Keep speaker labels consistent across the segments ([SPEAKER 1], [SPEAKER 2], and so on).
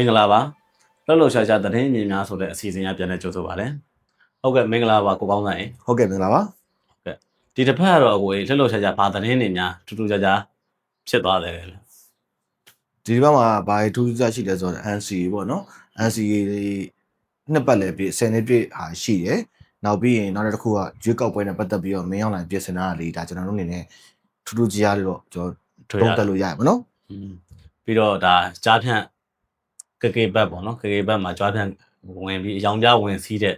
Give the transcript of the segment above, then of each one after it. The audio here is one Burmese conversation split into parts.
[SPEAKER 1] င်္ဂလာပါလှုပ်လှုပ်ရှားရှားသတင်းမြင်များဆိုတဲ့အစီအစဉ်အရပြန်တဲ့ကြိုဆိုပါရစေဟုတ်ကဲ့မင်္ဂလာပါကိုကောင်းဆိုင်
[SPEAKER 2] ဟုတ်ကဲ့မင်္ဂလာပါ
[SPEAKER 1] ဒီတစ်ဖက်ကတော့ကိုယ်လှုပ်လှုပ်ရှားရှားဘာသတင်းတွေများထူးထူးခြားခြားဖြစ်သွားတယ်လေ
[SPEAKER 2] ဒီဒီဘက်မှာဘာထူးခြားရှိလဲဆိုတော့ NCA ပေါ့နော် NCA နှစ်ပတ်လည်ပြည့်10နှစ်ပြည့်ဟာရှိတယ်နောက်ပြီးရင်နောက်တစ်ခုကရွေးကောက်ပွဲနဲ့ပတ်သက်ပြီးတော့မင်းအောင်လိုင်ပြင်ဆင်တာလေးဒါကျွန်တော်တို့အနေနဲ့ထူးထူးခြားခြားလေးတော့ကျွန်တော်တုံးတက်လို့ရရပါနော်
[SPEAKER 1] อืมပြီးတော့ဒါကြားဖြန့် ကကေဘက်ပေါ့နော်ကကေဘက်မှာကြားဖြန့်ဝင်ပြီးအယောင်ပြဝင်စီးတဲ့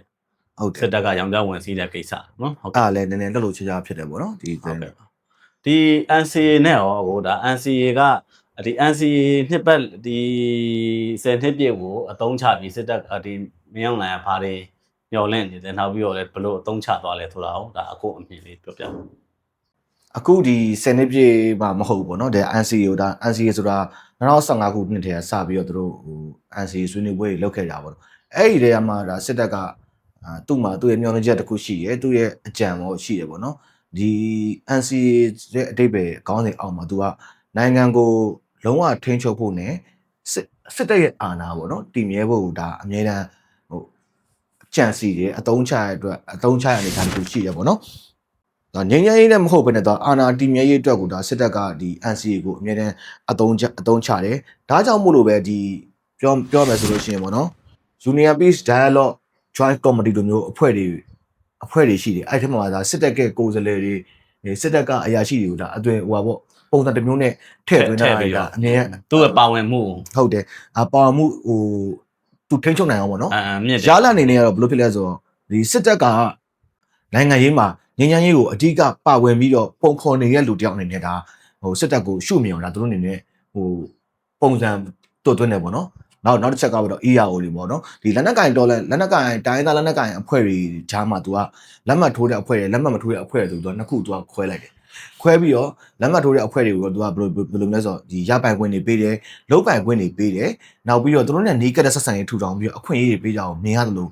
[SPEAKER 2] ဟုတ်တယ်
[SPEAKER 1] စစ်တပ်ကအယောင်ပြဝင်စီးတဲ့ကိစ္စနော်ဟုတ်ကဲ့
[SPEAKER 2] အားလည်းနည်းနည်းတက်လို့ခြားခြားဖြစ်တယ်ပေါ့နော်ဒီ
[SPEAKER 1] ဟုတ်ကဲ့ဒီ NCA နဲ့ရောဟိုဒါ NCA ကဒီ NCA နှစ်ပတ်ဒီ10နှစ်ပြည့်ကိုအတုံးချပြီးစစ်တပ်ကဒီမင်းအောင်လိုင်ကဘာတွေညှော်လင့်နေတယ်နောက်ပြီးတော့လည်းဘလို့အတုံးချသွားလဲဆိုတာကိုဒါအခုအမြင်လေးပြောပြပါ
[SPEAKER 2] အခုဒီ10နှစ်ပြည့်မှာမဟုတ်ဘူးပေါ့နော်ဒါ NCA ကိုဒါ NCA ဆိုတာ 2015ခုနှစ်တည်းကစပြီးတော့သူတို့ဟို NCA ဆွေးနွေးပွဲတွေလုပ်ခဲ့ကြပါတော့အဲ့ဒီတည်းကမှဒါစစ်တပ်ကအာသူ့မှာသူ့ရဲ့မျှော်လင့်ချက်တစ်ခုရှိရယ်သူ့ရဲ့အကြံပေါ့ရှိရယ်ပေါ့နော်ဒီ NCA ရဲ့အတိတ်ပဲခေါင်းစဉ်အောက်မှာသူကနိုင်ငံကိုလုံးဝထိန်းချုပ်ဖို့ ਨੇ စစ်စစ်တပ်ရဲ့အာဏာပေါ့နော်တည်မြဲဖို့ဒါအမြဲတမ်းဟိုကြံစီတယ်အတုံးချရတဲ့အတွက်အတုံးချရတဲ့အနေအထားတစ်ခုရှိရယ်ပေါ့နော် ဒါငင်းငင်းရေးနဲ့မဟုတ်ဘဲနဲ့တော့အာနာတီမြဲရေးအတွက်ကိုဒါစစ်တပ်ကဒီ NCA ကိုအမြဲတမ်းအသုံးချအသုံးချတယ်ဒါကြောင့်မို့လို့ပဲဒီပြောပြောမယ်ဆိုလို့ရှိရင်ပေါ့နော် Junior Peace Dialogue Joint Committee လိုမျိုးအဖွဲ့တွေအဖွဲ့တွေရှိတယ်အဲ့ဒီမှာဒါစစ်တပ်ကကိုယ်စားလှယ်တွေစစ်တပ်ကအရာရှိတွေကိုဒါအသွင်ဟိုပါပေါ့ပုံစံတစ်မျိုးနဲ့ထည့်သွင်းတာဒါအမြဲ
[SPEAKER 1] သူ့ရဲ့ပါဝင်မှု
[SPEAKER 2] ဟုတ်တယ်အပါမှုဟိုသူထိန်းချုပ်နိုင်အောင်ပေါ့နော်
[SPEAKER 1] အအမြင့်တယ်
[SPEAKER 2] ရလာအနေနဲ့ကတော့ဘယ်လိုဖြစ်လဲဆိုတော့ဒီစစ်တပ်က နိုင်ငံရေးမှာငញ្ញမ်းရေးကိုအဓိကပါဝင်ပြီးတော့ပုံဖော်နေတဲ့လူတယောက်အနေနဲ့ဒါဟိုစစ်တပ်ကိုရှုမြင်အောင်ဒါသူတို့အနေနဲ့ဟိုပုံစံတွတ်သွင်းနေပေါ့နော်နောက်နောက်တစ်ချက်ကတော့ ERO တွေပေါ့နော်ဒီလက်နက်ကင်တော်လက်လက်နက်ကင်တိုင်းသားလက်နက်ကင်အဖွဲ့တွေဂျားမှာ तू ကလက်မှတ်ထိုးတဲ့အဖွဲ့တွေလက်မှတ်မထိုးတဲ့အဖွဲ့တွေဆိုတော့နှစ်ခု तू ကခွဲလိုက်တယ်ခွဲပြီးတော့လက်မှတ်ထိုးတဲ့အဖွဲ့တွေကို तू ကဘယ်လိုဘယ်လိုလဲဆိုတော့ဒီရပိုင်ခွင့်တွေပေးတယ်လုံးပိုင်ခွင့်တွေပေးတယ်နောက်ပြီးတော့သူတို့နဲ့နေကတဲ့ဆက်ဆံရေးထူထောင်ပြီးတော့အခွင့်အရေးတွေပေးကြအောင်မြင်ရတယ်လို့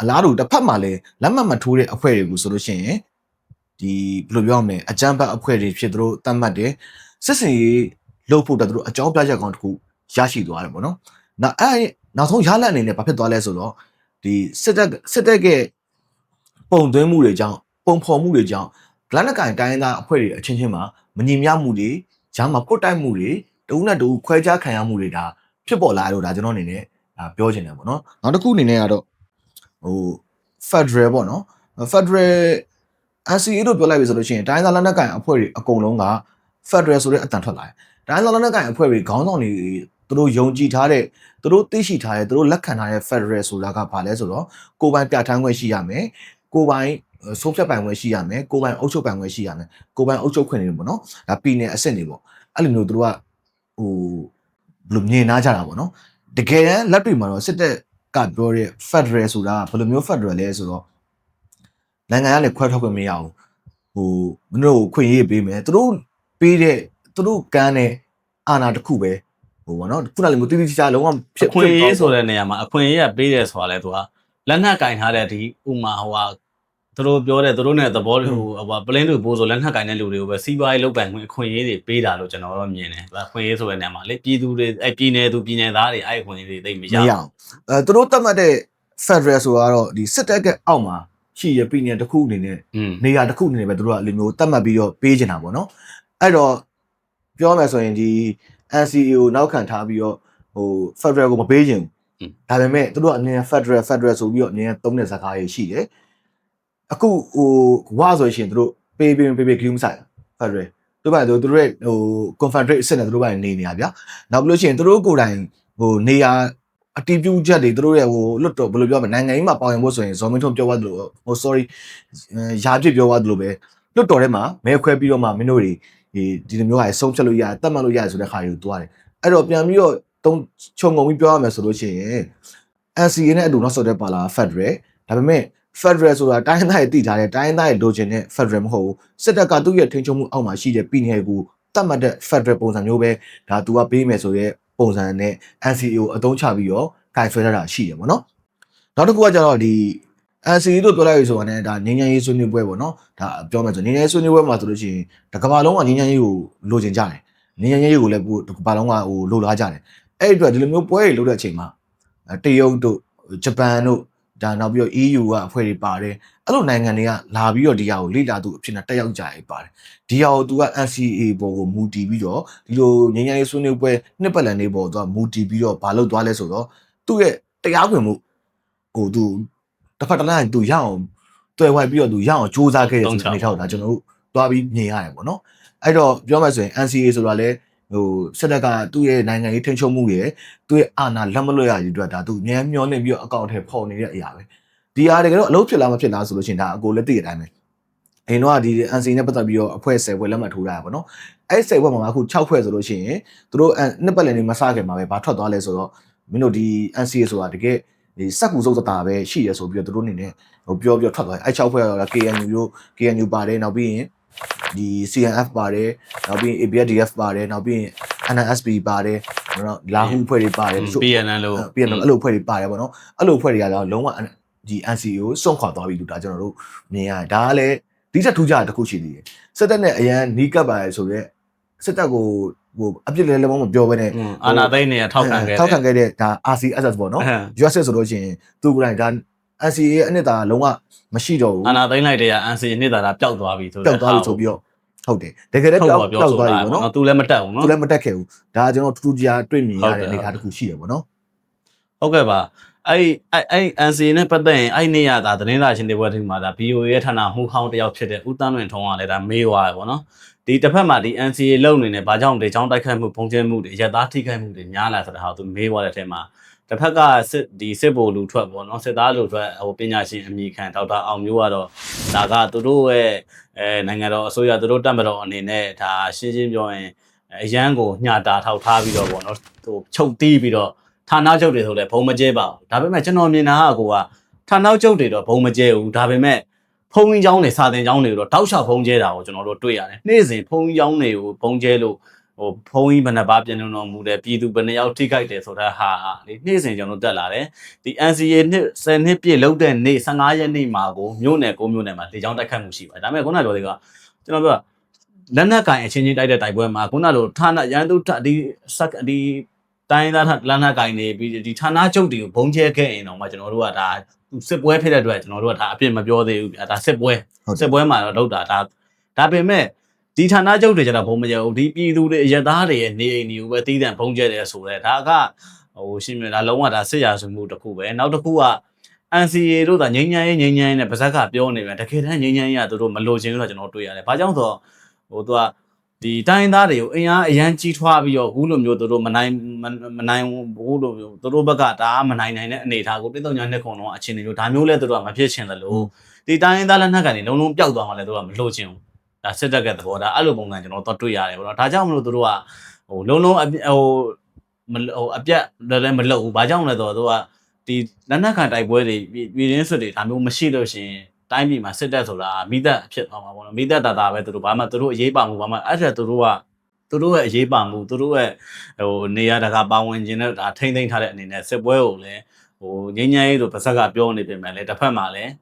[SPEAKER 2] အလားတူတစ်ဖက်မှာလည်းလက်မှတ်မထိုးတဲ့အဖွဲ့တွေကိုဆိုလို့ရှိရင်ဒီဘယ်လိုပြောမလဲအကြမ်းဖက်အဖွဲ့တွေဖြစ်သူတို့တတ်မှတ်တယ်စစ်စင်ရေးလုပ်ဖို့တက်သူတို့အကြောင်းပြချက်ကောင်းတစ်ခုရရှိသွားတယ်ပေါ့နော်နောက်အဲ့နောက်ဆုံးရလဒ်အနေနဲ့ဘာဖြစ်သွားလဲဆိုတော့ဒီစစ်တပ်စစ်တပ်ရဲ့ပုံသွင်းမှုတွေကြောင့်ပုံဖော်မှုတွေကြောင့်လက်နက်ကင်တိုင်းသားအဖွဲ့တွေအချင်းချင်းမှာမညီမျှမှုတွေဂျားမှာပုတ်တိုက်မှုတွေတဦးနဲ့တဦးခွဲခြားခံရမှုတွေဒါဖြစ်ပေါ်လာလို့ဒါကျွန်တော်အနေနဲ့ဒါပြောချင်တယ်ပေါ့နော်နောက်တစ်ခုအနေနဲ့ကတော့ ဟို Federal ပေါ့နော် Federal NCA လို့ပြောလိုက်ပြီဆိုလို့ရှိရင်တိုင်းသားလက်နက်ကင်အဖွဲ့တွေအကုန်လုံးက Federal ဆိုတဲ့အတန်ထွက်လာတယ်တိုင်းသားလက်နက်ကင်အဖွဲ့တွေခေါင်းဆောင်တွေသူတို့ယုံကြည်ထားတဲ့သူတို့သိရှိထားတဲ့သူတို့လက်ခံထားတဲ့ Federal ဆိုတာကဘာလဲဆိုတော့ကိုယ်ပိုင်ပြဋ္ဌာန်းခွင့်ရှိရမယ်ကိုယ်ပိုင်ဆုံးဖြတ်ပိုင်ခွင့်ရှိရမယ်ကိုယ်ပိုင်အုပ်ချုပ်ပိုင်ခွင့်ရှိရမယ်ကိုယ်ပိုင်အုပ်ချုပ်ခွင့်တွေပေါ့နော်ဒါပြည်နယ်အဆင့်တွေပေါ့အဲ့လိုမျိုးသူတို့ကဟိုဘယ်လိုမြင်နာကြတာပေါ့နော်တကယ်တမ်းလက်တွေ့မှာတော့စစ်တပ် ကပြောတဲ့ Federal ဆိုတာဘယ်လိုမျိုး Federal လဲဆိုတော့နိုင်ငံကလည်းခွဲထွက်ခွင့်မရဘူးဟိုမင်းတို့ခွင့်ရေးပေးမယ်သူတို့ပေးတဲ့သူတို့ကမ်းတဲ့အာဏာတစ်ခုပဲဟိုပေါ့နော်ခုနကလည်းမတိတိကျကျလုံးဝဖြစ်
[SPEAKER 1] အခွင့်အရေးဆိုတဲ့နေရာမှာအခွင့်အရေးကပေးတယ်ဆိုတာလဲသူကလက်နက်ကင်ထားတဲ့ဒီဥမာဟိုဟာ သူတို့ပြောတဲ့သူတို့နဲ့သဘောတူဟိုဟာပလင်းတူပိုးဆိုလက်နက်ကင်တဲ့လူတွေကိုပဲစီးပွားရေးလုပ်ပိုင်ခွင့်အခွင့်အရေးတွေပေးတာလို့ကျွန်တော်တော့မြင်တယ်အခွင့်အရေးဆိုတဲ့နေရာမှာလေပြည်သူတွေအဲပြည်နယ်သူပြည်နယ်သားတွေအဲ့အခွင့်အရေးတွေသိမ့်မ
[SPEAKER 2] မ
[SPEAKER 1] ရ
[SPEAKER 2] ရအောင်အဲသူတို့တတ်မှတ်တဲ့ Federal ဆိုတော့ဒီစစ်တပ်ကအောက်မှာရှိရပြည်နယ်တစ်ခုအနေနဲ့
[SPEAKER 1] อืม
[SPEAKER 2] နေရာတစ်ခုအနေနဲ့ပဲသူတို့ကအဲ့လိုမျိုးတတ်မှတ်ပြီးတော့ပေးချင်တာပေါ့နော်အဲ့တော့ပြောမယ်ဆိုရင်ဒီ NCA ကိုနောက်ခံထားပြီးတော့ဟို Federal ကိုမပေးချင်ဘူးဒါပေမဲ့သူတို့အနေနဲ့ Federal Federal ဆိုပြီးတော့အမြဲသုံးတဲ့ဇာတ်ကားတွေရှိတယ် အခုဟိုဝါဆိုရင်သူတို့ပေးပေးပေးပေး game site Federal သူတို့ဘာလို့သူတို့ရဲ့ဟို Confederate အစ်စ်နဲ့သူတို့ဘာနေနေရဗျာနောက်ပြီးလို့ရှိရင်သူတို့ကိုယ်တိုင်ဟိုနေရာအတီးပြူချက်တွေသူတို့ရဲ့ဟိုလွတ်တော့ဘယ်လိုပြောမလဲနိုင်ငံရေးမှာပေါင်ရင်ဖို့ဆိုရင်ဇော်မင်းထွန်းပြောသွားသလိုဟို sorry ရာပြစ်ပြောသွားသလိုပဲလွတ်တော်ထဲမှာမဲခွဲပြီးတော့မှမင်းတို့တွေဒီဒီလိုမျိုးဟာဆုံးဖြတ်လို့ရတယ်တတ်မှတ်လို့ရတယ်ဆိုတဲ့ခါတွေကိုတွားတယ်အဲ့တော့ပြန်ပြီးတော့တုံးခြုံငုံပြီးပြောရမယ်ဆိုလို့ရှိရင် NCA နဲ့အတူနောက်ဆက်တဲ့ပါလာ Federal ဒါပေမဲ့ Federal ဆိုတာတိုင်းသားရဲ့တည်ထားတဲ့တိုင်းသားရဲ့လိုချင်တဲ့ Federal မဟုတ်ဘူးစစ်တပ်ကသူ့ရဲ့ထိန်းချုပ်မှုအောက်မှာရှိတဲ့ပြည်နယ်ကိုတတ်မှတ်တဲ့ Federal ပုံစံမျိုးပဲဒါသူကပေးမယ်ဆိုရဲပုံစံနဲ့ NCA ကိုအသုံးချပြီးတော့ခိုင်ဆွဲထားတာရှိတယ်ပေါ့နော်နောက်တစ်ခုကကျတော့ဒီ NCA လို့ပြောလိုက်ရဆိုတော့ねဒါငញ្ញမ်းရေးဆွေးနွေးပွဲပေါ့နော်ဒါပြောမယ်ဆိုငញ្ញမ်းရေးဆွေးနွေးပွဲမှာဆိုလို့ရှိရင်တစ်ကမ္ဘာလုံးကငញ្ញမ်းရေးကိုလိုချင်ကြတယ်ငញ្ញမ်းရေးကိုလည်းပို့တစ်ကမ္ဘာလုံးကဟိုလိုလားကြတယ် အဲ့ဒီအတွက်ဒီလိုမျိုးပွဲတွေလုပ်တဲ့အချိန်မှာအဲတရုတ်တို့ဂျပန်တို့ ဒါနောက်ပြီးတော့ EU ကအဖွဲ့တွေပါတယ်အဲ့လိုနိုင်ငံတွေကလာပြီးတော့ဒီဟာကိုလေ့လာသူအဖြစ်နဲ့တက်ရောက်ကြရပါတယ်ဒီဟာကိုသူက NCA ပေါ်ကိုမူတည်ပြီးတော့ဒီလိုငញ្ញရေးဆွေးနွေးပွဲနှစ်ပတ်လည်နေပေါ်သူကမူတည်ပြီးတော့မလုပ်သွားလဲဆိုတော့သူ့ရဲ့တရားဝင်မှုကိုသူတစ်ဖက်တစ်လမ်းသူရအောင်တွေ့ဝိုက်ပြီးတော့သူရအောင်စူးစမ်းခဲ့ရဆိုတဲ့အနေထားကိုဒါကျွန်တော်တို့သွားပြီးမြင်ရတယ်ပေါ့နော်အဲ့တော့ပြောမှဆိုရင် NCA ဆိုတာလဲ ဟိုစစ်တပ်ကသူ့ရဲ့နိုင်ငံရေးထိန်းချုပ်မှုရဲ့သူ့ရဲ့အာဏာလက်မလွတ်ရည်အတွက်ဒါသူအများမျောနေပြီးတော့အကောင့်ထဲပေါ်နေတဲ့အရာပဲဒီအားတကယ်တော့အလုပ်ဖြစ်လားမဖြစ်လားဆိုလို့ရှိရင်ဒါအကိုလည်းသိတဲ့အတိုင်းပဲအရင်တော့ဒီ NCA နဲ့ပတ်သက်ပြီးတော့အဖွဲ့10ဖွဲ့လက်မှတ်ထိုးတာပေါ့နော်အဲ့10ဖွဲ့မှာအခု6ဖွဲ့ဆိုလို့ရှိရင်သူတို့နှစ်ပတ်လည်နေမစခင်မှာပဲဘာထွက်သွားလဲဆိုတော့မင်းတို့ဒီ NCA ဆိုတာတကယ်ဒီစက်ကူစုပ်တာပဲရှိရဆိုပြီးတော့သူတို့အနေနဲ့ဟိုပြောပြောထွက်သွားတယ်အဲ့6ဖွဲ့ကတော့ KNU တို့ KNU ပါတယ်နောက်ပြီးရင် ဒီ CNF ပါတယ်နောက်ပြီးရင် ABDF ပါတယ်နောက်ပြီးရင် NSB ပါတယ်နော်လာဟူဖွဲ့တွေပါတယ်တချို့
[SPEAKER 1] PNN လို့
[SPEAKER 2] ပြန်တော့အဲ့လိုဖွဲ့တွေပါတယ်ပေါ့နော်အဲ့လိုဖွဲ့တွေကတော့လုံးဝဒီ NCA ကိုစွန့်ခွာသွားပြီလို့ဒါကျွန်တော်တို့မြင်ရတယ်ဒါကလည်းဒီချက်ထူးကြတစ်ခုရှိသေးတယ်စစ်တပ်နဲ့အရန်နီးကပ်ပါရဆိုတော့စစ်တပ်ကိုဟိုအပြစ်လည်းလည်းမပြောဘဲနဲ့
[SPEAKER 1] အာနာသိန်းနေထောက်ခံခဲ့
[SPEAKER 2] ထောက်ခံခဲ့တဲ့ဒါ RCSS ပေါ့နော် US ဆိုလို့ရှိရင်သူကိုယ်တိုင်ဒါ NCA ရဲ့အနှစ်သာလုံးဝမရှိတော့ဘူး
[SPEAKER 1] အာနာသိန်းလိုက်တဲ့က NC နှစ်သာတာပျောက်သွားပြီဆို
[SPEAKER 2] ပျောက်သွားပြီဆိုပြီးတော့ဟုတ်တယ်တကယ်လည်းပျောက်ပျောက်သွားပြီပေါ့နော်
[SPEAKER 1] သူလည်းမတက်ဘူးနော်
[SPEAKER 2] သူလည်းမတက်ခဲ့ဘူးဒါကကျွန်တော်ထူးထူးခြားတွေ့မြင်ရတဲ့အနေအထားတစ်ခုရှိရပေါ့နော်
[SPEAKER 1] ဟုတ်ကဲ့ပါအဲ့အဲ့အဲ့ NC နဲ့ပတ်သက်ရင်အဲ့နေ့ရတာသတင်းစာရှင်တွေဘက်ထင်မှာဒါ BOA ရဲ့ဌာနမှုဟောင်းတယောက်ဖြစ်တဲ့ဦးတန်းလွင်ထုံးကလည်းဒါမေးသွားတယ်ပေါ့နော်ဒီတစ်ဖက်မှာဒီ NCA လုံနေတယ်ဘာကြောင့်ဒီချောင်းတိုက်ခိုက်မှုပုံကျဲမှုတွေရက်သားထိခိုက်မှုတွေများလာဆိုတာဟာသူမေးသွားတဲ့အထက်မှာ တစ်ဖက်ကစစ်ဒီစစ်ဘိုလ်လူထွက်ပေါ့နော်စစ်သားလူထွက်ဟိုပညာရှင်အမိခံဒေါက်တာအောင်မျိုးကတော့ဒါကသူတို့ရဲ့အဲနိုင်ငံတော်အစိုးရသူတို့တက်မတော်အနေနဲ့ဒါရှင်းရှင်းပြောရင်အရန်ကိုညှာတာထောက်ထားပြီးတော့ပေါ့နော်ဟိုချုပ်တီးပြီးတော့ဌာနချုပ်တွေဆိုလည်းဘုံမကျဲပါဘူးဒါပေမဲ့ကျွန်တော်မြင်တာကကိုကဌာနချုပ်တွေတော့ဘုံမကျဲဘူးဒါပေမဲ့ဖုံကြီးကျောင်းတွေစာသင်ကျောင်းတွေတော့တောက်လျှောက်ဖုံကျဲတာကိုကျွန်တော်တို့တွေ့ရတယ်နေ့စဉ်ဖုံကြီးကျောင်းတွေကိုဖုံကျဲလို့ ဟိုဖုံကြီးဘယ်နှပါပြင်နေတော်မူတယ်ပြည်သူဘယ်နှယောက်ထိခိုက်တယ်ဆိုတဲ့ဟာလေနေ့စဉ်ကျွန်တော်တက်လာတယ်ဒီ NCA နှစ်10နှစ်ပြည့်လောက်တဲ့နေ့15ရက်နေ့မှာကိုမြို့နယ်ကိုမြို့နယ်မှာလေကြောင်းတိုက်ခတ်မှုရှိပါတယ်ဒါပေမဲ့ခုနပြောသေးကကျွန်တော်ပြောလက်နက်ကင်အချင်းချင်းတိုက်တဲ့တိုက်ပွဲမှာခုနလိုဌာနရန်သူဒီစက်ဒီတိုင်းသားလမ်းနာကင်နေပြီးဒီဌာနချုပ်တွေကိုဘုံကျဲခဲ့ရင်တော့မှကျွန်တော်တို့ကဒါစစ်ပွဲဖြစ်တဲ့အတွက်ကျွန်တော်တို့ကဒါအပြစ်မပြောသေးဘူးဗျာဒါစစ်ပွဲစစ်ပွဲမှာတော့လောက်တာဒါဒါပေမဲ့ ဒီဌာနချုပ်တွေကျတော့ဘုံမကျဲဘူးဒီပြည်သူတွေအရသားတွေရဲ့နေအိမ်တွေကိုပဲတီးတန့်ဘုံကျဲတယ်ဆိုတော့ဒါကဟိုရှင်းပြဒါလုံးဝဒါစစ်ရာစုမှုတစ်ခုပဲနောက်တစ်ခုက NCA တို့ကငိမ့်ညမ်းရေးငိမ့်ညမ်းရေးနဲ့ဗဇက်ကပြောနေတယ်တကယ်တမ်းငိမ့်ညမ်းရေးကသူတို့မလိုချင်ဘူးဆိုတော့ကျွန်တော်တွေ့ရတယ်။ဘာကြောင့်ဆိုတော့ဟိုသူကဒီတိုင်းသားတွေကိုအင်အားအရန်ကြီးထွားပြီးတော့ဘူးလိုမျိုးသူတို့မနိုင်မနိုင်ဘူးလိုမျိုးသူတို့ဘက်ကဒါမနိုင်နိုင်တဲ့အနေအထားကိုတိတုံညာနှစ်ခုလုံးအချင်းတွေမျိုးဒါမျိုးလဲသူတို့ကမဖြစ်ချင်တယ်လို့ဒီတိုင်းသားလက်နက်ကနေလုံးလုံးပျောက်သွားမှလည်းသူတို့ကမလိုချင်ဘူး။ ဒါစစ်တပ်ကသဘောဒါအဲ့လိုပုံစံကျွန်တော်တော့တွေ့ရတယ်ပေါ့နော်။ဒါကြောင့်မလို့သူတို့ကဟိုလုံးလုံးဟိုမဟိုအပြတ်လည်းမလုပ်ဘူး။ဘာကြောင့်လဲဆိုတော့သူကဒီလက်နက်ခံတိုက်ပွဲတွေပြည်ရင်းစစ်တွေဒါမျိုးမရှိလို့ရှိရင်တိုင်းပြည်မှာစစ်တပ်ဆိုတာမိသက်ဖြစ်သွားမှာပေါ့နော်မိသက်တာတာပဲသူတို့ဘာမှသူတို့အရေးပါမှုဘာမှအဲ့ဒါသူတို့ကသူတို့ရဲ့အရေးပါမှုသူတို့ရဲ့ဟိုနေရာတကာပါဝင်ခြင်းနဲ့ဒါထိမ့်သိမ့်ထားတဲ့အနေနဲ့စစ်ပွဲကိုလည်းဟိုငញ្ញမ်းရေးတို့ပါဇက်ကပြောနေပြင်မဲ့လည်းတစ်ဖက်မှာလည်း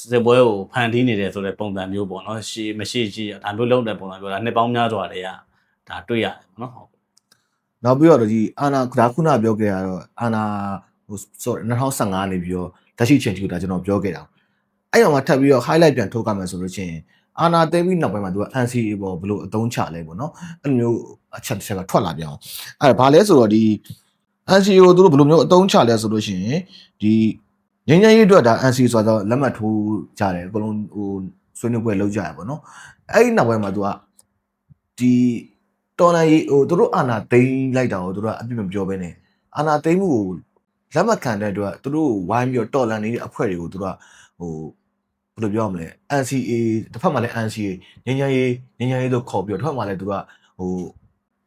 [SPEAKER 1] စစ်ပွဲကိုဖန်တီးနေတယ်ဆိုတဲ့ပုံစံမျိုးပေါ့နော်ရှေးမရှိရှိဒါမျိုးလုံးတဲ့ပုံစံမျိုးဒါနှစ်ပေါင်းများစွာတည်းကဒါတွေ့ရတယ်ပေါ့နော်ဟုတ်
[SPEAKER 2] နောက်ပြီးတော့ဒီအာနာဒါခုနပြောခဲ့ရတော့အာနာဟို sorry 2015နေပြီးတော့လက်ရှိချိန်ထိဒါကျွန်တော်ပြောခဲ့တာအဲ့တော့မှထပ်ပြီးတော့ highlight ပြန်ထုတ်ကြမယ်ဆိုလို့ချင်းအာနာသိပြီးနောက်ပိုင်းမှာသူက NCA ပေါ်ဘလို့အသုံးချလဲပေါ့နော်အဲ့လိုမျိုးအချက်တစ်ချက်ကထွက်လာပြန်အောင်အဲ့ဒါဘာလဲဆိုတော့ဒီ NCA ကိုသူတို့ဘလို့မျိုးအသုံးချလဲဆိုလို့ရှိရင်ဒီ ငញ្ញရေးအတွက်ဒါ NCA ဆိုတော့လက်မှတ်ထိုးကြတယ်အကုန်လုံးဟိုဆွေးနွေးပွဲလုပ်ကြရပေါ့နော်အဲ့ဒီနောက်ပိုင်းမှာသူကဒီတော်လိုင်းရေးဟိုသူတို့အာနာသိမ်းလိုက်တာကိုသူတို့ကအပြစ်မပြောဘဲနဲ့အာနာသိမ်းမှုကိုလက်မခံတဲ့အတွက်သူတို့ဝိုင်းပြီးတော့တော်လန်နေတဲ့အဖွဲ့တွေကိုသူတို့ကဟိုဘယ်လိုပြောရမလဲ NCA တစ်ဖက်မှာလည်း NCA ငញ្ញရေးငញ្ញရေးလို့ခေါ်ပြီးတော့တစ်ဖက်မှာလည်းသူကဟို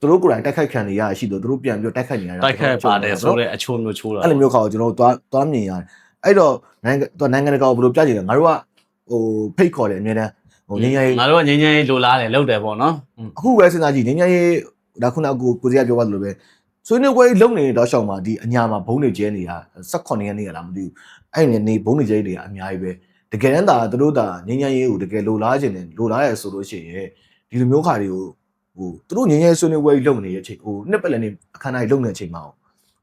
[SPEAKER 2] သူတို့ကိုယ်တိုင်တိုက်ခိုက်ခံနေရရှိတော့သူတို့ပြန်ပြီးတော့တိုက်ခိုက်နေရတာ
[SPEAKER 1] တိုက်ခိုက်ပါတယ်ဆိုတော့အချိုးမျိုးချိုးတာ
[SPEAKER 2] အဲ့လိုမျိုးခေါ်ကျွန်တော်တို့သွားသွားမြင်ရတယ် အဲ့တော့နိုင်ငံသူနိုင်ငံတကာကိုဘယ်လိုပြကြည်လဲငါတို့ကဟိုဖိတ်ခေါ်တယ်အများတန်းဟိုငင်းရဲ
[SPEAKER 1] ငါတို့ကငင်းရဲလိုလားတယ်လောက်တယ်ပေါ့နော်
[SPEAKER 2] အခုပဲစဉ်းစားကြည့်ငင်းရဲဒါခုနကကိုကိုစီကပြောပါသလိုပဲဆွေးနွေးပွဲလုံနေတော့ရှောင်းမှာဒီအညာမှာဘုံတွေကျဲနေတာ18ရက်နေ့ကလားမသိဘူးအဲ့ဒီနေဘုံတွေကျဲနေတာအများကြီးပဲတကယ်တမ်းသာသူတို့သာငင်းရဲရေးကိုတကယ်လိုလားခြင်းနဲ့လိုလားရဲဆိုလို့ရှိရင်ဒီလိုမျိုးခါတွေကိုဟိုသူတို့ငင်းရဲဆွေးနွေးပွဲလုံနေတဲ့အချိန်ဟိုနှစ်ပတ်လည်နေအခမ်းအနားလုံနေတဲ့အချိန်မှာ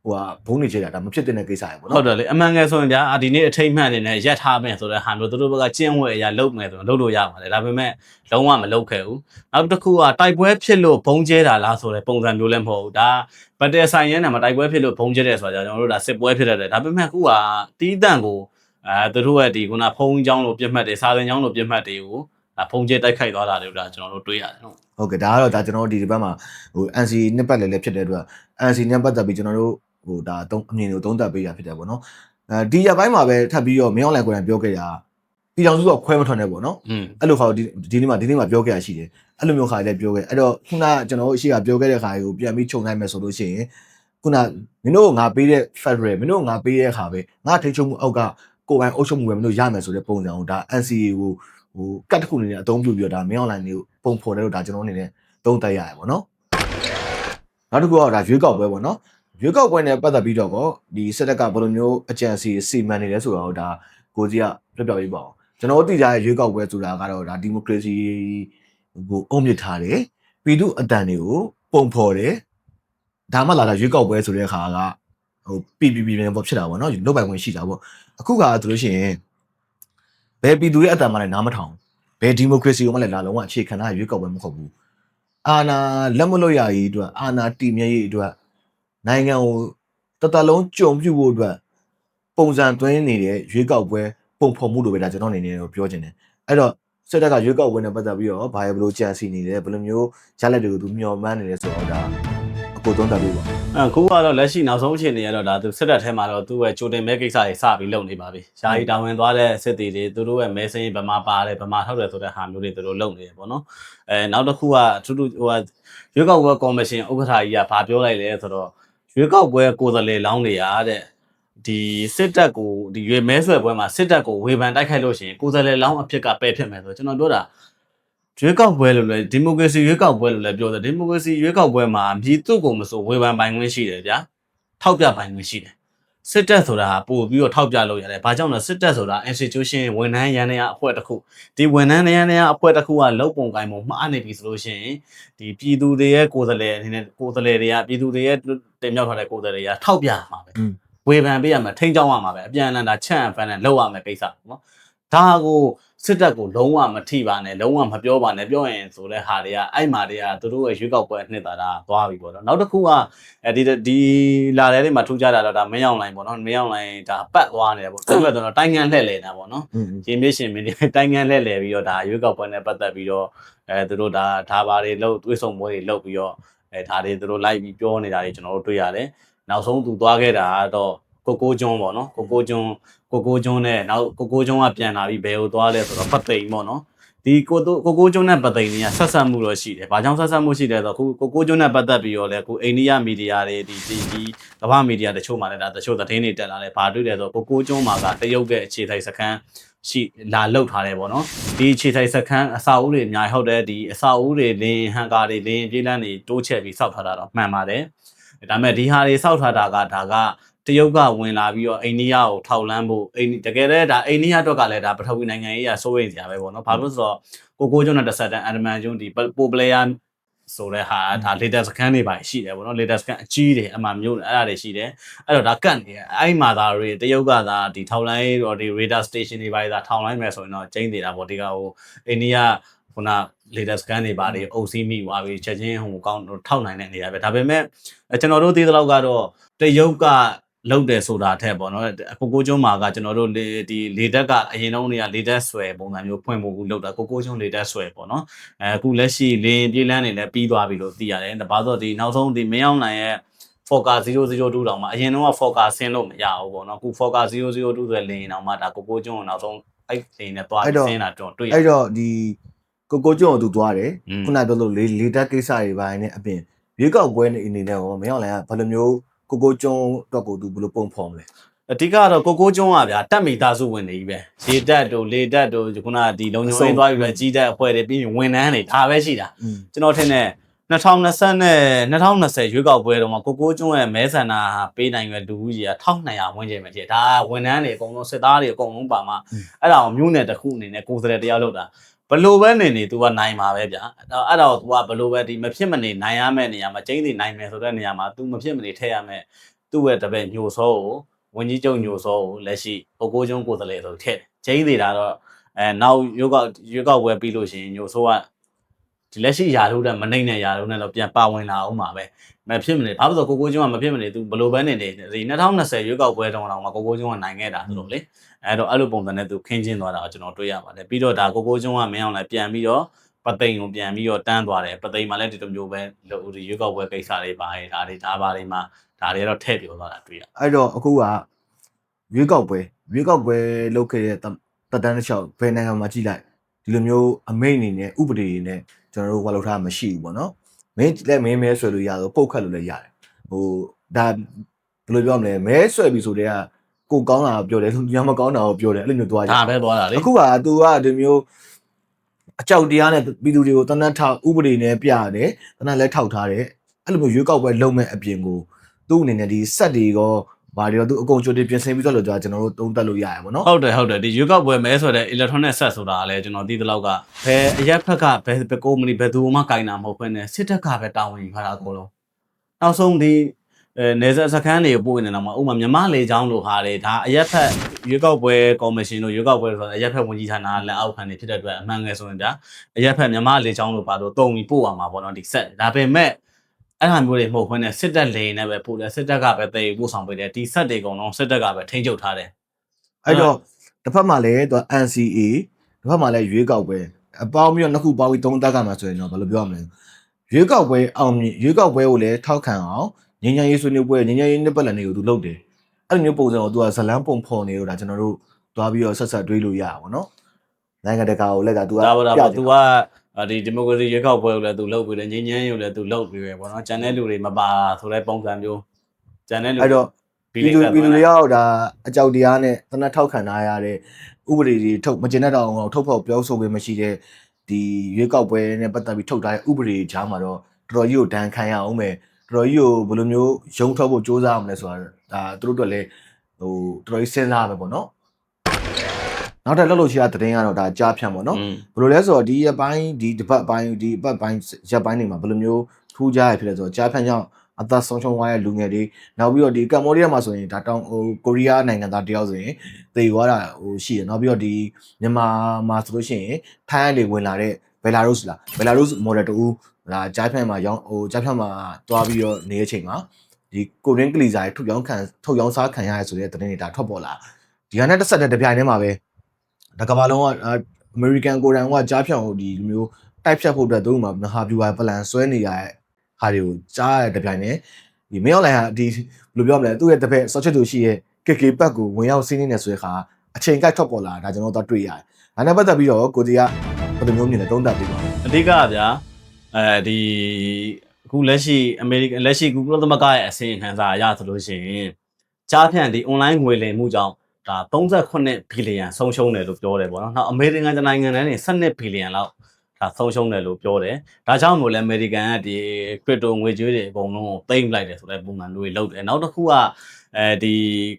[SPEAKER 2] ဟိုဟာဘုံနေချေတာဒါမဖြစ်တဲ့ကိစ္စရယ်ပေါ့
[SPEAKER 1] ဟု
[SPEAKER 2] နော်
[SPEAKER 1] တ်တယ်လေအမှန်ငယ်ဆိုရင်ဗျာအာဒီနေ့အထိတ်မှန်နေနဲ့ရက်ထားမယ်ဆိုတဲ့ဟာမျိုးသူတို့ဘက်ကကျင့်ဝတ်အရာလုပ်မယ်ဆိုရင်လုပ်လို့ရပါတယ်ဒါပေမဲ့လုံးဝမလုပ်ခဲ့ဘူးနောက်တစ်ခုကတိုက်ပွဲဖြစ်လို့ဘုံကျဲတာလားဆိုတဲ့ပုံစံမျိုးလည်းမဟုတ်ဘူးဒါဘတ်တယ်ဆိုင်ရဲနဲ့မှာတိုက်ပွဲဖြစ်လို့ဘုံကျဲတယ်ဆိုတာကျွန်တော်တို့ဒါစစ်ပွဲဖြစ်တယ်ဒါပေမဲ့အခုကတီးတန့်ကိုအဲသူတို့ရဲ့ဒီခုနဖုံးချောင်းလို့ပြစ်မှတ်တယ်စာသင်ချောင်းလို့ပြစ်မှတ်တွေကိုဒါဖုံးကျဲတိုက်ခိုက်သွားတာတွေဒါကျွန်တော်တို့တွေ့ရတယ်နော်
[SPEAKER 2] ဟုတ်ကဲ့ဒါကတော့ဒါကျွန်တော်တို့ဒီဒီဘက်မှာဟို NC နှစ်ပတ်လည်းလည်းဖြစ်တဲ့အတွက် NC နဲ့ပတ်သက်ပြီးကျွန်တော်တို့ ဟိုဒါသုံးအမြင်ကိုသုံးသပ်ပေးရဖြစ်တယ်ပေါ့နော်အဲဒီရပိုင်းမှာပဲထပ်ပြီးတော့မင်းအောင်လိုင်ကိုယ်တိုင်ပြောခဲ့တာပြည်တော်စုကခွဲမထွက်နဲ့ပေါ့နော်
[SPEAKER 1] อืม
[SPEAKER 2] အဲ့လိုခါဒီဒီနေ့မှာဒီနေ့မှာပြောခဲ့ရရှိတယ်အဲ့လိုမျိုးခါလည်းပြောခဲ့အဲ့တော့ခုနကျွန်တော်တို့အရှိကပြောခဲ့တဲ့ခါကိုပြန်ပြီးခြုံနိုင်မယ်ဆိုလို့ရှိရင်ခုနမင်းတို့ငါပေးတဲ့ Federal မင်းတို့ငါပေးတဲ့ခါပဲငါထိချုံမှုအောက်ကကိုယ်ပိုင်အုပ်ချုပ်မှုပဲမင်းတို့ရမယ်ဆိုတဲ့ပုံစံကိုဒါ NCA ကိုဟိုကတ်တစ်ခုအနေနဲ့အသုံးပြုပြီးတော့ဒါမင်း online တွေကိုပုံဖော်တယ်လို့ဒါကျွန်တော်အနေနဲ့သုံးသပ်ရရပါတော့နောက်တစ်ခုကဒါရွေးကောက်ပွဲပေါ့နော် ရွေးကောက်ပွဲနဲ့ပတ်သက်ပြီးတော့ကောဒီစစ်တပ်ကဘယ်လိုမျိုးအကြံစီစီမံနေလဲဆိုတော့ဒါကိုကြီးကပြပြပေးပါအောင်ကျွန်တော်တို့သိကြတဲ့ရွေးကောက်ပွဲဆိုတာကတော့ဒါဒီမိုကရေစီကိုအုံမြစ်ထားတယ်ပြည်သူအတန်တွေကိုပုံဖော်တယ်ဒါမှလာတာရွေးကောက်ပွဲဆိုတဲ့အခါကဟိုပြည်ပြည်ပြည်ပြည်ပေါ့ဖြစ်တာပေါ့နော်လုတ်ပိုင်ဝင်ရှိတာပေါ့အခုကဆိုလို့ရှိရင်ဘယ်ပြည်သူရဲ့အတန်မှလည်းနားမထောင်ဘယ်ဒီမိုကရေစီကိုမှလည်းလာလုံးဝအခြေခံတာရွေးကောက်ပွဲမဟုတ်ဘူးအာနာလက်မလွတ်ရရေးအတွက်အာနာတည်မြဲရေးအတွက် နိုင်ငံကိုတတလုံးကြုံပြုဖို့အတွက်ပုံစံသွင်းနေတဲ့ရွေးကောက်ပွဲပုံဖော်မှုလိုပဲဒါကျွန်တော်အနေနဲ့တော့ပြောချင်တယ်အဲ့တော့စစ်တပ်ကရွေးကောက်ပွဲနဲ့ပတ်သက်ပြီးတော့ဘာရဘလို့ကြံစီနေတယ်ဘယ်လိုမျိုးရလက်တွေကိုသူမျှော်မှန်းနေတယ်ဆိုတော့ဒါအကိုသုံးသပ်လို့ပါ
[SPEAKER 1] အခုကတော့လက်ရှိနောက်ဆုံးအခြေအနေကတော့ဒါသူစစ်တပ်ထဲမှာတော့သူ့ရဲ့ကြိုတင်မဲကိစ္စတွေစပြီးလုပ်နေပါပြီ။ရှားကြီးတာဝန်သွားတဲ့စစ်တီတွေသူတို့ရဲ့မဲစင်းဘယ်မှာပါတယ်ဘယ်မှာထောက်တယ်ဆိုတဲ့ဟာမျိုးတွေသူတို့လုပ်နေတယ်ပေါ့နော်။အဲနောက်တစ်ခုကထူးထူးဟိုကရွေးကောက်ပွဲကော်မရှင်ဥက္ကဋ္ဌကြီးကဘာပြောလိုက်လဲဆိုတော့ ရွေးကောက်ပွဲကိုယ်စားလှယ်လောင်းတွေရတဲ့ဒီစစ်တပ်ကိုဒီရွေမဲဆွဲပွဲမှာစစ်တပ်ကိုဝေဖန်တိုက်ခိုက်လို့ရှိရင်ကိုယ်စားလှယ်လောင်းအဖြစ်ကပယ်ဖြစ်မယ်ဆိုတော့ကျွန်တော်ပြောတာရွေးကောက်ပွဲလို့လဲဒီမိုကရေစီရွေးကောက်ပွဲလို့လဲပြောတယ်ဒီမိုကရေစီရွေးကောက်ပွဲမှာမြည်သူ့ကိုမဆိုဝေဖန်ပိုင်ခွင့်ရှိတယ်ဗျာထောက်ပြပိုင်ခွင့်ရှိတယ် စစ်တပ်ဆိုတာပို့ပြီးတော့ထောက်ပြလို့ရတယ်ဘာကြောင့်လဲစစ်တပ်ဆိုတာ institution ဝန်ထမ်းရန်နေရအဖွဲ့တစ်ခုဒီဝန်ထမ်းရန်နေရအဖွဲ့တစ်ခုကလုံပုံကိုင်းပုံမှားနေပြီဆိုလို့ရှိရင်ဒီပြည်သူတွေရဲ့ကိုယ်စားလှယ်အနေနဲ့ကိုယ်စားလှယ်တွေကပြည်သူတွေရဲ့တင်မြောက်ထားတဲ့ကိုယ်စားလှယ်တွေကထောက်ပြမှာပဲ
[SPEAKER 2] อืม
[SPEAKER 1] ဝေဖန်ပေးရမှာထိန်းချောင်းရမှာပဲအပြန်အလှန်ဒါချန့်ဖန်နဲ့လောက်ရမယ်ကိစ္စပေါ့နော်ဒါကို စစ်တပ်ကိုလုံးဝမထိပါနဲ့လုံးဝမပြောပါနဲ့ပြောရင်ဆိုတဲ့ဟာတွေကအဲ့မှာတွေကသူတို့ရဲ့ရွေးကောက်ပွဲအနှစ်သာရသွားပြီပေါ့နော်နောက်တစ်ခုကအဲဒီဒီလာတဲ့တွေမှာထူးခြားတာတော့ဒါမင်းအောင်လိုင်းပေါ့နော်မင်းအောင်လိုင်းဒါပတ်သွားနေတယ်ပေါ့သူကတော့တိုင်းငံလှည့်လည်တာပေါ့နော်
[SPEAKER 2] อืม
[SPEAKER 1] ရှင်မြင့်ရှင်မင်းတွေတိုင်းငံလှည့်လည်ပြီးတော့ဒါရွေးကောက်ပွဲနဲ့ပတ်သက်ပြီးတော့အဲသူတို့ဒါဒါပါတွေလှုပ်တွေးဆောင်ပွဲတွေလှုပ်ပြီးတော့အဲဒါတွေသူတို့လိုက်ပြီးပြောနေတာတွေကျွန်တော်တို့တွေ့ရတယ်နောက်ဆုံးသူသွားခဲ့တာကတော့ကိုကိုကျွန်းပေါ့နော်ကိုကိုကျွန်း ကိုကိုကျွန်းနဲ့နောက်ကိုကိုကျွန်းကပြန်လာပြီးဘယ်ကိုသွားလဲဆိုတော့ပတ်သိမ်ပေါ့နော်ဒီကိုတို့ကိုကိုကျွန်းနဲ့ပတ်သိမ်တွေကဆက်ဆက်မှုတော့ရှိတယ်။ဘာကြောင့်ဆက်ဆက်မှုရှိတယ်ဆိုတော့ခုကိုကိုကျွန်းနဲ့ပတ်သက်ပြီးတော့လေခုအိန္ဒိယမီဒီယာတွေဒီဒီဒီကမ္ဘာမီဒီယာတချို့မှလည်းဒါတချို့သတင်းတွေတက်လာတယ်။ဘာတွေ့တယ်ဆိုတော့ကိုကိုကျွန်းမှာကတရုတ်ရဲ့အခြေထိုက်စခန်းရှိလာလောက်ထားတယ်ပေါ့နော်။ဒီအခြေထိုက်စခန်းအစာအုပ်တွေအများကြီးဟုတ်တယ်ဒီအစာအုပ်တွေလင်းဟန်ကာတွေလင်းပြေးလန်းတွေတိုးချက်ပြီးစောက်ထားတာတော့မှန်ပါတယ်။ဒါပေမဲ့ဒီဟာတွေစောက်ထားတာကဒါက တရုတ်ကဝင်လာပြီးတော့အိန္ဒိယကိုထောက်လန်းဖို့အိန္ဒိတကယ်လည်းဒါအိန္ဒိယအတွက်ကလည်းဒါပထဝီနိုင်ငံရေးအရစိုးရိမ်စရာပဲပေါ့နော်။ဘာလို့လဲဆိုတော့ကိုကိုကျွန်းနဲ့တစ်ဆက်တန်းအန်ဒမန်ကျွန်းဒီပိုပလေယာဆိုတဲ့ဟာဒါ latest စကန်တွေပါရှိတယ်ပေါ့နော် latest စကန်အကြီးတွေအမှမျိုးအဲ့ဒါတွေရှိတယ်အဲ့တော့ဒါကတ်နေတယ်အဲ့မှာသာတွေတရုတ်ကသာဒီထောက်လိုင်းတော့ဒီ radar station တွေပါသာထောက်လိုင်းမယ်ဆိုရင်တော့ကျင်းနေတာပေါ့ဒီကဟိုအိန္ဒိယခုန latest scan တွေပါတွေအုပ်စီးမိသွားပြီချက်ချင်းဟိုကောင်းထောက်နိုင်တဲ့နေရာပဲဒါပေမဲ့ကျွန်တော်တို့သိသလောက်ကတော့တရုတ်က လောက်တယ်ဆိုတာထက်ပေါ့နော်ကိုကိုကျွန်းမှာကကျွန်တော်တို့ဒီလေတက်ကအရင်တုန်းကလေတက်ဆွဲပုံစံမျိုးဖွင့်ဖို့လောက်တာကိုကိုကျွန်းလေတက်ဆွဲပေါ့နော်အဲအခုလက်ရှိလင်းပြေးလန်းနေလဲပြီးသွားပြီလို့သိရတယ်ဒါပါတော့ဒီနောက်ဆုံးဒီမင်းအောင်နိုင်ရဲ့ Focus 002တောင်မှအရင်တော့ Focus ဆင်းလို့မရဘူးပေါ့နော်အခု Focus 002ဆိုတဲ့လင်းတောင်မှဒါကိုကိုကျွန်းကိုနောက်ဆုံးအဲ့လင်းနဲ့သွားပြီးဆင်းတာတော့တွေ့ရ
[SPEAKER 2] အဲ့တော့ဒီကိုကိုကျွန်းကိုသူသွားတယ်
[SPEAKER 1] อืม
[SPEAKER 2] ခုနပြောလို့လေလေတက်ကိစ္စတွေပိုင်းနဲ့အပြင်ရွေးကောက်ပွဲနေအနေနဲ့ရောမင်းအောင်လိုင်ကဘယ်လိုမျိုး ကိုကိုကျွန်းတော့ကိုသူဘယ်လိုပုံဖော်မလဲ
[SPEAKER 1] အဓိကတော့ကိုကိုကျွန်းကဗျာတက်မိသားစုဝင်နေကြီးပဲရေတက်တို့လေတက်တို့ခုနကဒီလုံချုံရင်းသွားပြီးပဲကြီးတက်အဖွဲ့တွေပြီးရင်ဝန်ထမ်းတွေဒါပဲရှိတာ
[SPEAKER 2] อืม
[SPEAKER 1] ကျွန်တော်ထင်တယ်2020နဲ့2020ရွေးကောက်ပွဲတုန်းကကိုကိုကျွန်းရဲ့မဲဆန္ဒပေးနိုင်ရွယ်လူဦးရေက1200ဝန်းကျင်ပဲဖြစ်ဒါဝန်ထမ်းတွေအကုန်လုံးစစ်သားတွေအကုန်လုံးပါမှအဲ့ဒါကိုမြို့နယ်တစ်ခုအနေနဲ့ကိုယ်စားလှယ်တရားလုပ်တာ ဘလို့ပဲနေနေ तू ကနိုင်မှာပဲဗျာအဲ့တော့အဲ့တော့ तू ကဘလို့ပဲဒီမဖြစ်မနေနိုင်ရမယ့်နေရာမှာကျင်းနေနိုင်မယ်ဆိုတဲ့နေရာမှာ तू မဖြစ်မနေထည့်ရမယ် तू သူ့ရဲ့တပည့်ညိုစောကိုဝန်ကြီးချုပ်ညိုစောကိုလက်ရှိပုဂ္ဂိုလ်ကျွန်းကိုယ်စားလှယ်ဆိုထည့်တယ်ချိန်သေးတာတော့အဲနောက်ရွေးကောက်ရွေးကောက်ပွဲပြီးလို့ရှိရင်ညိုစောက ဒီလက်ရှိယာလို့တဲ့မနှိမ့်တဲ့ယာလို့နဲ့တော့ပြန်ပါဝင်လာအောင်ပါပဲမဖြစ်မနေဘာလို့လဲဆိုတော့ကိုကိုကျွန်းကမဖြစ်မနေသူဘလို့ပဲနေနေဒီ2020ရွေးကောက်ပွဲတုန်းကတော့ကိုကိုကျွန်းကနိုင်ခဲ့တာဆိုလို့လေအဲ့တော့အဲ့လိုပုံစံနဲ့သူခင်းချင်းသွားတာကိုကျွန်တော်တွေ့ရပါတယ်ပြီးတော့ဒါကိုကိုကျွန်းကမင်းအောင်လည်းပြန်ပြီးတော့ပသိမ်ကိုပြန်ပြီးတော့တန်းသွားတယ်ပသိမ်မှာလည်းဒီလိုမျိုးပဲလို့ဒီရွေးကောက်ပွဲကိစ္စတွေပါတယ်ဒါတွေဒါပါတွေမှာဒါတွေတော့ထည့်ပြောသွားတာတွေ့ရ
[SPEAKER 2] အဲ့တော့အခုကရွေးကောက်ပွဲရွေးကောက်ပွဲလုပ်ခဲ့တဲ့တက်တန်းတစ်ချောင်းဘယ်နိုင်ငံမှာကြည့်လိုက် ဒီလိုမျိုးအမိန့်အနေနဲ့ဥပဒေတွေနဲ့ကျွန်တော်တို့ဟောလောက်ထားမရှိဘူးပေါ့နော်မင်းလည်းမင်းမဲဆွဲလို့ရတော့ပုတ်ခတ်လို့လည်းရတယ်ဟိုဒါဘယ်လိုပြောမလဲမဲဆွဲပြီဆိုတဲ့ကကိုကောင်းတာကိုပြောတယ်ညမကောင်းတာကိုပြောတယ်အဲ့လိုမျိုးသွားကြ
[SPEAKER 1] ဒါပဲသွားတာလေ
[SPEAKER 2] အခုက तू ကဒီမျိုးအကြောက်တရားနဲ့ပြည်သူတွေကိုတနတ်ထောက်ဥပဒေနဲ့ပြရတယ်တနတ်လည်းထောက်ထားတယ်အဲ့လိုမျိုးရွေးကောက်ပွဲလုပ်မဲ့အပြင်ကိုသူ့အနေနဲ့ဒီဆက်တွေရော ဘာတွေရောသူအကုန်ကြိုတင်ပြင်ဆင်ပြီးတော့လို့ကြာကျွန်တော်တို့သုံးသပ်လို့ရရပါတော့
[SPEAKER 1] ဟုတ်တယ်ဟုတ်တယ်ဒီရွေးကောက်ပွဲမဲဆိုတဲ့ electronic set ဆိုတာကလည်းကျွန်တော်သိသလောက်ကဘယ်အရက်ဖက်ကဘယ်ဘယ်ကုမ္ပဏီဘယ်သူမှကင်တာမဟုတ်ဘဲနဲ့စစ်တပ်ကပဲတာဝန်ယူထားတာအကုန်လုံးနောက်ဆုံးဒီအဲနေဆက်စခန်းတွေကိုပို့နေတာမှာဥပမာမြမလေချောင်းလိုဟာတွေဒါအရက်ဖက်ရွေးကောက်ပွဲကော်မရှင်တို့ရွေးကောက်ပွဲဆိုတာအရက်ဖက်ဝန်ကြီးဌာနလက်အောက်ခံနေဖြစ်တဲ့အတွက်အမှန်ငယ်ဆိုရင်ဒါအရက်ဖက်မြမလေချောင်းလိုပါတော့တုံပြီးပို့ရမှာပေါ့နော်ဒီ set ဒါပေမဲ့ အဲ့ဟာမျိုးတွေမဟုတ်ဘဲနဲ့စစ်တပ်လေနဲ့ပဲပို့တယ်စစ်တပ်ကပဲတည်ပို့ဆောင်ပေးတယ်ဒီ set တွေအကုန်လုံးစစ်တပ်ကပဲထိန်းချုပ်ထားတယ်
[SPEAKER 2] အဲ့တော့တစ်ဖက်မှာလည်းသူ NCA တစ်ဖက်မှာလည်းရွေးကောက်ပွဲအပေါင်းပြီးတော့နှစ်ခုပေါင်းပြီးသုံးသပ်ကြမှာဆိုရင်တော့ဘယ်လိုပြောရမလဲရွေးကောက်ပွဲအောင်မြင်ရွေးကောက်ပွဲကိုလည်းထောက်ခံအောင်ငញ្ញရေးဆွေးနွေးပွဲငញ្ញရေးနှစ်ပတ်လည်တွေကိုသူလုပ်တယ်အဲ့လိုမျိုးပုံစံကိုသူကဇလန်းပုံဖော်နေလို့ဒါကျွန်တော်တို့သွားပြီးတော့ဆက်ဆက်တွေးလို့ရပါဘောနော်နိုင်ငံတကာကိုလည်းကသူက
[SPEAKER 1] ဒါပါဒါပါ
[SPEAKER 2] ပြ
[SPEAKER 1] तू က ဒီဒီမိုကရေစီရွေးကောက်ပွဲကိုလည်း तू လုပ်ပြီးတယ်ငြိမ်းချမ်းရေးကိုလည်း तू လုပ်ပြီးပဲပေါ့နော်ကျန်တဲ့လူတွေမပါဆိုတဲ့ပုံစံမျိုးကျန်တဲ့လူ
[SPEAKER 2] အဲ့တော့
[SPEAKER 1] ပြီး
[SPEAKER 2] ပြည်
[SPEAKER 1] လိ
[SPEAKER 2] သူ
[SPEAKER 1] မ့်မယ်
[SPEAKER 2] ပြည်သူတွေရောက်ဒါအကြောက်တရားနဲ့တနက်ထောက်ခံထားရတဲ့ဥပဒေတွေထုတ်မကျင်တဲ့တောင်အောင်ထုတ်ဖို့ပြောဆိုပေးမရှိတဲ့ဒီရွေးကောက်ပွဲနဲ့ပတ်သက်ပြီးထုတ်ထားတဲ့ဥပဒေကြားမှာတော့တော်တော်ကြီးကိုဒဏ်ခံရအောင်ပဲတော်တော်ကြီးကိုဘယ်လိုမျိုးရုံထွက်ဖို့စ조사အောင်လဲဆိုတာဒါသူတို့တို့လည်းဟိုတော်တော်ကြီးစဉ်းစားရမယ်ပေါ့နော် နောက်ထပ်လှုပ်လှုပ်ရှားတဲ့တင်ကတော့ဒါကြားဖြန့်ပေါ့နော်
[SPEAKER 1] อืม
[SPEAKER 2] ဘယ်လိုလဲဆိုတော့ဒီရက်ပိုင်းဒီတစ်ပတ်ပိုင်းဒီအပတ်ပိုင်းရက်ပိုင်းတွေမှာဘယ်လိုမျိုးထူးခြားရဖြစ်လဲဆိုတော့ကြားဖြန့်ကြောင့်အသက်ဆုံးရှုံးသွားတဲ့လူငယ်တွေနောက်ပြီးတော့ဒီကမ္ဘောဒီးယားမှာဆိုရင်ဒါတောင်ဟိုကိုရီးယားနိုင်ငံသားတယောက်ဆိုရင်သေသွားတာဟိုရှိရနောက်ပြီးတော့ဒီမြန်မာမှာဆိုလို့ရှိရင်ထိုင်းကနေဝင်လာတဲ့ဘယ်လာရုစ်လားဘယ်လာရုစ်မော်ဒယ်တူဒါကြားဖြန့်မှာရောင်းဟိုကြားဖြန့်မှာတွားပြီးတော့နေတဲ့အချိန်မှာဒီကိုရင်းကလီဇာရဲ့ထုတ်ရောင်းခံထုတ်ရောင်းစားခံရရဆိုတဲ့သတင်းတွေဒါထွက်ပေါ်လာဒီကနေ့တစ်ဆက်တဲ့တစ်ပြိုင်တည်းမှာပဲ ဒါကမ္ဘာလုံးကအမေရိကန်ကိုယ်တိုင်ကကြားဖြောင်ကိုဒီလိုမျိုးတိုက်ဖြတ်ဖို့အတွက်သူတို့မှာမဟာဗျူဟာပလန်ဆွဲနေရတဲ့ဟာတွေကိုကြားရတဲ့ပြိုင်နဲ့ဒီမင်းအွန်လိုင်းဟာဒီဘယ်လိုပြောမလဲသူ့ရဲ့တစ်ဖက် social တူရှိရဲ့ KK ဘက်ကိုဝင်ရောက်စီးနေနေဆိုတဲ့ခါအချိန်ကိုက်ထွက်ပေါ်လာတာကျွန်တော်တို့တွေ့ရတယ်။ဒါနဲ့ပတ်သက်ပြီးတော့ကိုတီကဘယ်လိုမျိုးမြင်လဲသုံးသပ်ပြီးပါဦး
[SPEAKER 1] အဓိကကဗျာအဲဒီအခုလက်ရှိအမေရိကန်လက်ရှိကုလသမဂ္ဂရဲ့အစီရင်ခံစာအရဆိုလို့ရှိရင်ကြားဖြန့်ဒီ online ငွေလိမ်မှုကြောင့် ဒါ38ဘီလီယံဆုံးရှုံးတယ်လို့ပြောတယ်ပေါ့နော်။နောက်အမေရိကန်တနိုင်ငံတည်းနဲ့12ဘီလီယံလောက်ဒါဆုံးရှုံးတယ်လို့ပြောတယ်။ဒါကြောင့်မို့လဲအမေရိကန်ကဒီ crypto ငွေကြေးတွေအကုန်လုံးကိုသိမ်းလိုက်တယ်ဆိုတဲ့ပုံစံမျိုးတွေလုပ်တယ်။နောက်တစ်ခုကအဲဒီ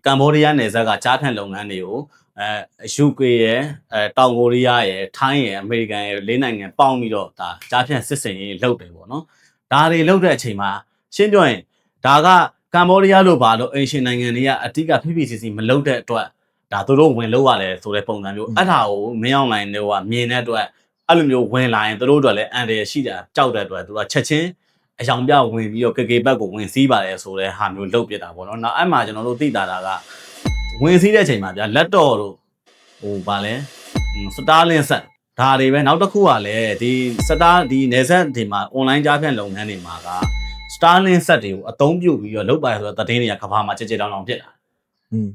[SPEAKER 1] ကမ္ဘောဒီးယားနယ်စပ်ကကြားဖြန့်လုပ်ငန်းတွေကိုအဲ UK ရဲ့အဲတောင်ကိုရီးယားရဲ့ထိုင်းရဲ့အမေရိကန်ရဲ့လေးနိုင်ငံပေါင်းပြီးတော့ဒါကြားဖြန့်စစ်စင်ရေးလုပ်တယ်ပေါ့နော်။ဒါတွေလုပ်တဲ့အချိန်မှာရှင်းပြောရင်ဒါကကမ္ဘောဒီးယားလိုပါလို့အင်ရှင်နိုင်ငံတွေကအတိကဖိဖိစီစီမလုပ်တဲ့အတွက် ဒါသူတို့ဝင်လို့ရတယ်ဆိုတဲ့ပုံစံမျိုးအဲ့ဒါကိုမင်းအောင်လိုင်းတွေကမြင်တဲ့အတွက်အဲ့လိုမျိုးဝင်လာရင်သူတို့အတွက်လည်းအန်တယ်ရှိတာကြောက်တဲ့အတွက်သူကချက်ချင်းအယောင်ပြဝင်ပြီးတော့ကေကေဘက်ကိုဝင်စည်းပါတယ်ဆိုတဲ့ဟာမျိုးလုပ်ပြတာပေါ့နော်။နောက်အဲ့မှာကျွန်တော်တို့သိတာတာကဝင်စည်းတဲ့အချိန်မှာဗျာလက်တော်တို့ဟိုဗာလဲစတာလင်ဆက်ဒါတွေပဲနောက်တစ်ခုကလည်းဒီစတာဒီနေဆက်ဒီမှာ online ကြားဖြန့်လုပ်ငန်းတွေမှာက Starlink ဆက်တွေကိုအသုံးပြုပြီးတော့လုပ်ပါရဆိုတော့သတင်းတွေကကဘာမှာကြကြတောင်တောင်ဖြစ်လာ။
[SPEAKER 2] อืม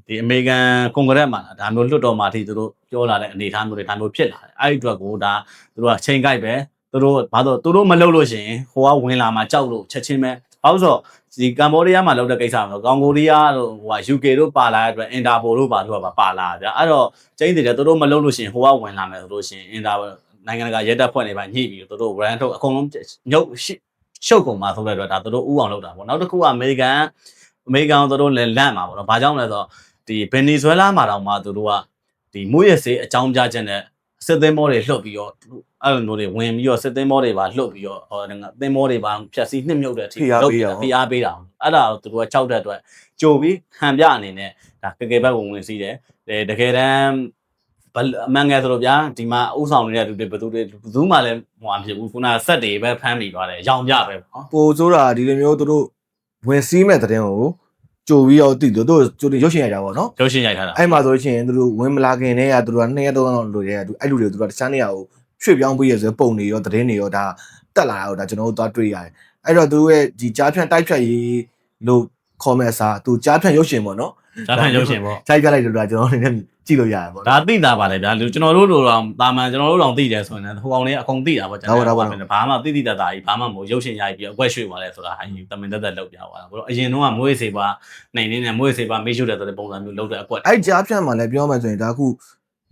[SPEAKER 1] ဒီအမေရိကန်ကွန်ဂရက်မှာဒါမျိုးလွှတ်တော်မှာအထိသူတို့ပြောလာတဲ့အနေအထားမျိုးတွေဒါမျိုးဖြစ်လာတယ်အဲ့ဒီအတွက်ကိုဒါသူတို့ကချိန်ကြိုက်ပဲသူတို့ဘာလို့သူတို့မလုပ်လို့ရှိရင်ဟိုကဝင်လာမှာကြောက်လို့ချက်ချင်းပဲဘာလို့ဆိုတော့ဒီကမ္ဘောဒီးယားမှာလုပ်တဲ့ကိစ္စမျိုးကောင်ကိုရီးယားတို့ဟိုက UK တို့ပါလာတဲ့အတွက် Interpol တို့ပါတို့ကပါလာကြအဲ့တော့ကျင်းတယ်သူတို့မလုပ်လို့ရှိရင်ဟိုကဝင်လာမယ်ဆိုလို့ရှိရင် Interpol နိုင်ငံတကာရဲတပ်ဖွဲ့တွေပါညှိပြီးတော့သူတို့ brand ထုတ်အကုန်လုံးညုတ်ရှရှုပ်ကုန်မှာဆိုတဲ့အတွက်ဒါသူတို့ဥအောင်လုပ်တာပေါ့နောက်တစ်ခုကအမေရိကန် အမေရိကန်တို့လည်းလန့်မှာပေါ့နော်ဘာကြောင့်လဲဆိုတော့ဒီဗင်နီဇွဲလားမှာတောင်မှသူတို့ကဒီမွေးရစေးအကြောင်းပြချက်နဲ့စစ်သင်းမောတွေလှုပ်ပြီးတော့အဲ့လိုမျိုးတွေဝင်ပြီးတော့စစ်သင်းမောတွေပါလှုပ်ပြီးတော့ဟောသင်းမောတွေပါဖြတ်စီးနှစ်မြုပ်တဲ့အထိဖိအားပေးတာအဲ့ဒါကိုသူတို့ကကြောက်တဲ့အတွက်ကြိုပြီးဟန်ပြအနေနဲ့ဒါကကေဘက်ဝင်ဝင်စီးတယ်တကယ်တမ်းဘအမှန်ငယ်ဆိုတော့ဗျာဒီမှာဥဆောင်နေတဲ့လူတွေဘယ်သူတွေဘယ်သူမှလည်းဟိုအဖြစ်ဘူးခုနဆက်တွေပဲဖမ်းမိသွားတယ်ရောင်ကြပဲပေါ့
[SPEAKER 2] ပိုဆိုးတာဒီလိုမျိုးသူတို့ ဝင်စီးမဲ့တဲ့တဲ့ကိုကြိုပြီးတော့တည်သူတို့ကြိုတင်ရုပ်ရှင်ရတာပေါ့နော်
[SPEAKER 1] ရုပ်ရှင်ရိုက်ထားတာ
[SPEAKER 2] အဲ့မှာဆိုလို့ရှိရင်သူတို့ဝင်မလာခင်တည်းကသူတို့ကနှစ်ရက်တော့လိုရဲသူအဲ့လူတွေကိုသူတို့တခြားနေရာကိုရွှေ့ပြောင်းပေးရဆိုပုံတွေရောသတင်းတွေရောဒါတက်လာတော့ဒါကျွန်တော်တို့သွားတွေ့ရတယ်အဲ့တော့သူတို့ရဲ့ဒီကြားဖြန့်တိုက်ဖြတ်ရေးလို့ခေါ်မဲ့အစားသူကြားဖြန့်ရုပ်ရှင်ပေါ့နော်
[SPEAKER 1] ဇာတ်ဖန်ရုပ်ရှင်ပေါ့
[SPEAKER 2] ခြိုက်ပြလိုက်လို့ဒါကျွန်တော်အနေနဲ့ ကြည့်လို့ရတယ်ပေါ့
[SPEAKER 1] ဒါသိတာပါလေဗျာလူကျွန်တော်တို့လိုတော့တာမန်ကျွန်တော်တို့တော့သိတယ်ဆိုရင်ဟိုကောင်လေးအကုန်သိတာပေါ့ကျွန်တော်ဘာမှသိသိတတ်တာကြီးဘာမှမဟုတ်ရုပ်ရှင်ရိုက်ပြီးအကွက်ရွှေ့သွားလဲဆိုတာဟာတမင်တက်တက်လောက်ပြသွားတာဘလို့အရင်တော့မွေးစေပါနိုင်နေနဲ့မွေးစေပါမေ့ရှုတယ်ဆိုတဲ့ပုံစံမျိုးလောက်တဲ့အကွက်
[SPEAKER 2] အဲ့ကြားဖြန့်မှာလည်းပြောမှဆိုရင်ဒါခု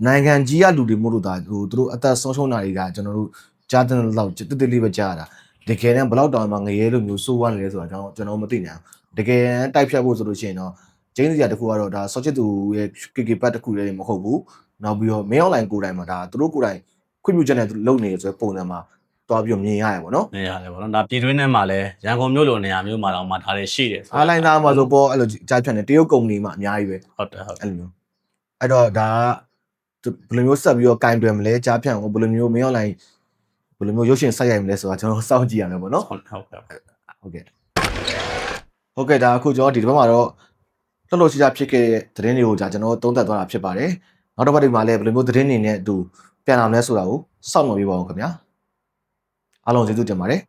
[SPEAKER 2] နိုင်ငံကြီးကလူတွေမို့လို့ဒါဟိုသူတို့အသက်ဆုံးရှုံးတာတွေကကျွန်တော်တို့ကြားတဲ့လောက်တိတိလေးပဲကြားတာတကယ်တမ်းဘယ်လောက်တောင်မှငရဲလိုမျိုးစိုးဝါနေလဲဆိုတာကျွန်တော်ကျွန်တော်မသိနိုင်ဘူးတကယ်တိုက်ဖြတ်ဖို့ဆိုလို့ရှိရင်တော့ ကျင်းစရာတစ်ခုကတော့ဒါဆော့ချစ်သူရဲ့ KK ပတ်တစ်ခုလည်းမဟုတ်ဘူးနောက်ပြီးတော့မင်းအွန်လိုင်းကိုယ်တိုင်မှာဒါသူတို့ကိုယ်တိုင်ခွင့်ပြုချက်နဲ့သူလုပ်နေရဆိုပုံစံမှာတွားပြီးမြင်ရတယ်ပေါ့နော်
[SPEAKER 1] နေရတယ်ပေါ့နော်ဒါပြည်တွင်းထဲမှာလည်းရန်ကုန်မြို့လိုနေရာမျိုးမှာတော့မှဒါတွေရှိတယ်
[SPEAKER 2] အားလိုင်းသားမှာဆိုပေါ်အဲ့လိုကြားဖြတ်နေတရုတ်ကုမ္ပဏီမှာအများကြီးပဲ
[SPEAKER 1] ဟုတ်တယ်ဟုတ်တယ်
[SPEAKER 2] အဲ့လိုမျိုးအဲ့တော့ဒါကဘယ်လိုမျိုးဆက်ပြီးတော့ကင်တွယ်မလဲကြားဖြန့်ကိုဘယ်လိုမျိုးမင်းအွန်လိုင်းဘယ်လိုမျိုးရုပ်ရှင်ဆက်ရိုက်မလဲဆိုတာကျွန်တော်စောင့်ကြည့်ရမယ်ပေါ့နော်
[SPEAKER 1] ဟုတ်ဟုတ်ကဲ့
[SPEAKER 2] ဟုတ်ကဲ့ဟုတ်ကဲ့ဒါအခုကျွန်တော်ဒီတစ်ပတ်မှာတော့ လှလှရှားရှားဖြစ်ခဲ့တဲ့သတင်းတွေကိုじゃကျွန်တော်သုံးသပ်သွားတာဖြစ်ပါတယ်နောက်တစ်ပတ်ဒီမှာလည်းဘယ်လိုမျိုးသတင်းတွေနဲ့အတူပြန်လာမလဲဆိုတာကိုစောင့်မျှော်ပေးပါဦးခင်ဗျာအားလုံးကျေးဇူးတင်ပါတယ်